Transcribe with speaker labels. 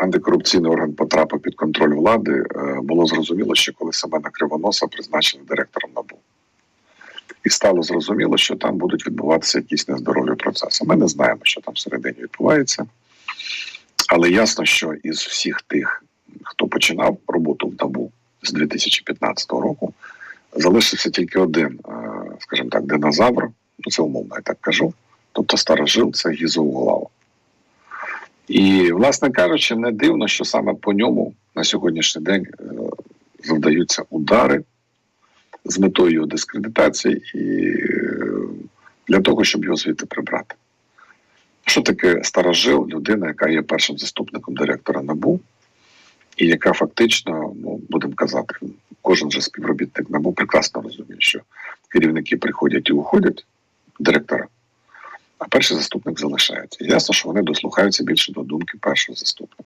Speaker 1: антикорупційний орган потрапив під контроль влади, е, було зрозуміло, що коли Семена Кривоноса призначили директором НАБУ. І стало зрозуміло, що там будуть відбуватися якісь нездорові процеси. Ми не знаємо, що там всередині відбувається. Але ясно, що із всіх тих, хто починав роботу в НАБУ з 2015 року, залишився тільки один, е, скажімо так, динозавр, ну це умовно я так кажу, тобто старожил це Гізоуглава. І, власне кажучи, не дивно, що саме по ньому на сьогоднішній день е, завдаються удари з метою його дискредитації і е, для того, щоб його звідти прибрати. Що таке старожил? Людина, яка є першим заступником директора НАБУ, і яка фактично, ну будемо казати, кожен же співробітник НАБУ прекрасно розуміє, що керівники приходять і уходять, директора, перший заступник залишається. Ясно, що вони дослухаються більше до думки першого заступника.